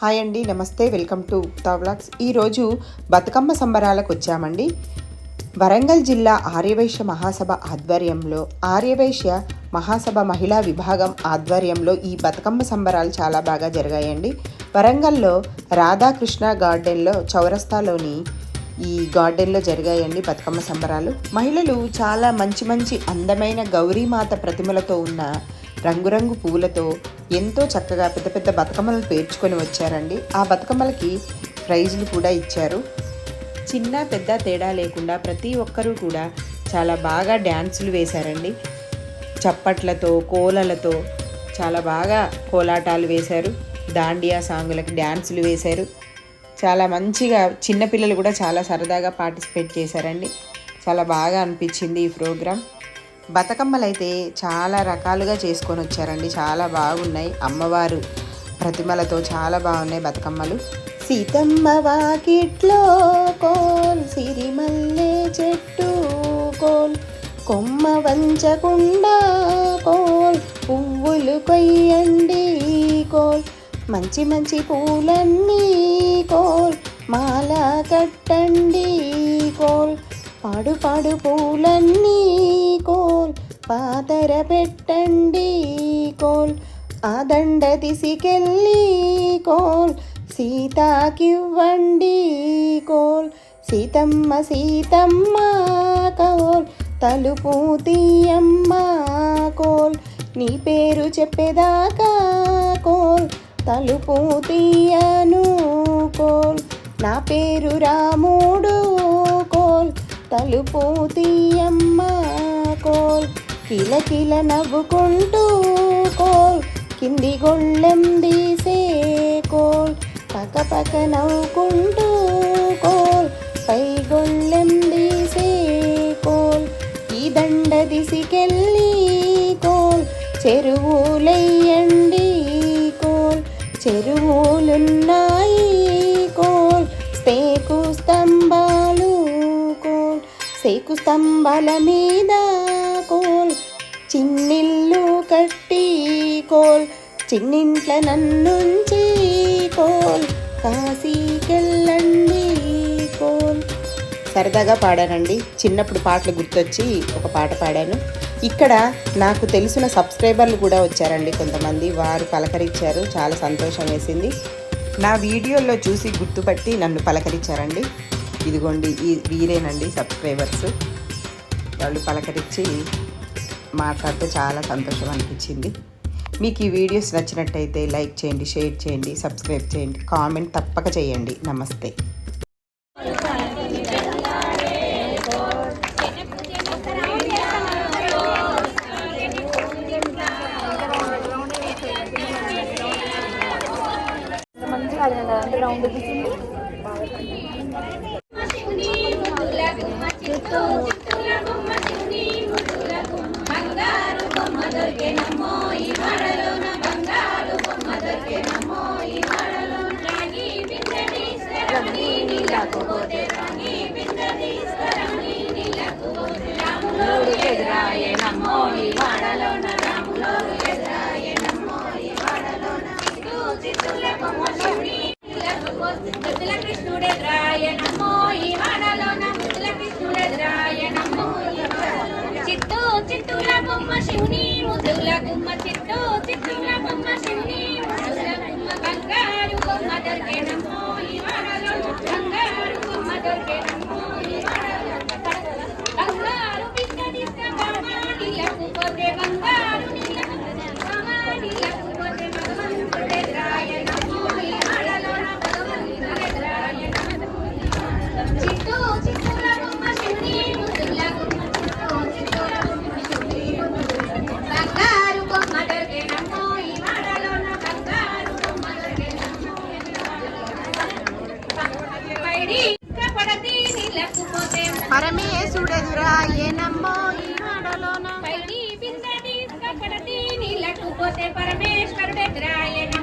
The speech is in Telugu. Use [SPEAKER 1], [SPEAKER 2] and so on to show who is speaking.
[SPEAKER 1] హాయ్ అండి నమస్తే వెల్కమ్ టు తవ్లాక్స్ ఈరోజు బతుకమ్మ సంబరాలకు వచ్చామండి. వరంగల్ జిల్లా ఆర్యవైశ్య మహాసభ ఆధ్వర్యంలో ఆర్యవైశ్య మహాసభ మహిళా విభాగం ఆధ్వర్యంలో ఈ బతుకమ్మ సంబరాలు చాలా బాగా జరిగాయండి. వరంగల్లో రాధాకృష్ణ గార్డెన్లో చౌరస్తాలోని ఈ గార్డెన్లో జరిగాయండి బతుకమ్మ సంబరాలు. మహిళలు చాలా మంచి మంచి అందమైన గౌరీమాత ప్రతిమలతో ఉన్న రంగురంగు పువ్వులతో ఎంతో చక్కగా పెద్ద పెద్ద బతుకమ్మలను పేర్చుకొని వచ్చారండి. ఆ బతుకమ్మలకి ప్రైజులు కూడా ఇచ్చారు. చిన్న పెద్ద తేడా లేకుండా ప్రతి ఒక్కరూ కూడా చాలా బాగా డ్యాన్సులు వేశారండి. చప్పట్లతో కోలలతో చాలా బాగా కోలాటాలు వేశారు. దాండియా సాంగులకి డ్యాన్సులు వేశారు. చాలా మంచిగా చిన్నపిల్లలు కూడా చాలా సరదాగా పార్టిసిపేట్ చేశారండి. చాలా బాగా అనిపించింది ఈ ప్రోగ్రాం. బతుకమ్మలు అయితే చాలా రకాలుగా చేసుకొని వచ్చారండి. చాలా బాగున్నాయి. అమ్మవారు ప్రతిమలతో చాలా బాగున్నాయి బతుకమ్మలు. సీతమ్మ వాకిట్లో కోల్ సిరిమల్లె చెట్టు కోల్ కొమ్మ వంచకుండా కోల్ పువ్వులు కొయ్యండి కోల్ మంచి మంచి పూలన్నీ కోల్ మాల కట్టండి కోల్ పాడు పాడు పూలన్నీ కోల్. పాతర పెట్టండి కోల్. ఆ దండ తీసుకెళ్ళి కోల్. సీతాకివ్వండి కోల్. సీతమ్మ సీతమ్మ కోల్. తలుపు తీయమ్మ కోల్. నీ పేరు చెప్పేదాకా కోల్. తలుపు తీయను కోల్. నా పేరు రాముడు కోల్. తలుపు తీయమ్మ కోల్. కిల కిల నవ్వుకుంటూ కోల్. కింది గొళ్ళెం తీసే కోల్. పక్క పక్క నవ్వుకుంటూ కోల్. పై గొళ్ళెం తీసే కోల్. ఈ దండ దిసికెళ్ళి కోల్. చెరువులయ్యండి కోల్. చెరువులున్నాయి కోల్. సేకు స్తంభాలు కోల్. సేకు స్తంభాల మీద చిన్నిల్లు కట్టి కోల్. చిన్నింట్ల నన్నుంచి కోల్. కాశీకెళ్ళండి కోల్. సరదాగా పాడానండి. చిన్నప్పుడు పాటలు గుర్తొచ్చి ఒక పాట పాడాను. ఇక్కడ నాకు తెలిసిన సబ్స్క్రైబర్లు కూడా వచ్చారండి కొంతమంది. వారు పలకరించారు. చాలా సంతోషం వేసింది. నా వీడియోలో చూసి గుర్తుపట్టి నన్ను పలకరించారండి. ఇదిగోండి ఈ వీరేనండి సబ్స్క్రైబర్స్. వాళ్ళు పలకరించి మాట్లాడితే చాలా సంతోషం అనిపించింది. మీకు ఈ వీడియోస్ నచ్చినట్టయితే లైక్ చేయండి షేర్ చేయండి సబ్స్క్రైబ్ చేయండి కామెంట్ తప్పక చేయండి. నమస్తే.
[SPEAKER 2] మంచిగా ఆడినాం కదా అంటే రౌండ్ కూర్చుంది
[SPEAKER 3] ముద్దుల కృష్ణుడెదురాయ నమ్మో ఈ వాడలోన ముద్దుల కృష్ణుడెదురాయ ఈ వాడలోన. చిత్తూ చిత్తూల బొమ్మ శివుని ముద్దుల గుమ్మ చిత్తూ చిత్తూల బొమ్మ శివుని ముద్దుల గుమ్మ బంగారు బొమ్మ దొరికే
[SPEAKER 1] చూడదురా ఏనమ్మో ఈ నాడలోన
[SPEAKER 3] పైడి బిందె తీసుకపోతే నీళ్ళకు పోతే పరమేశ్వరుడెదురా ఏనమ్మో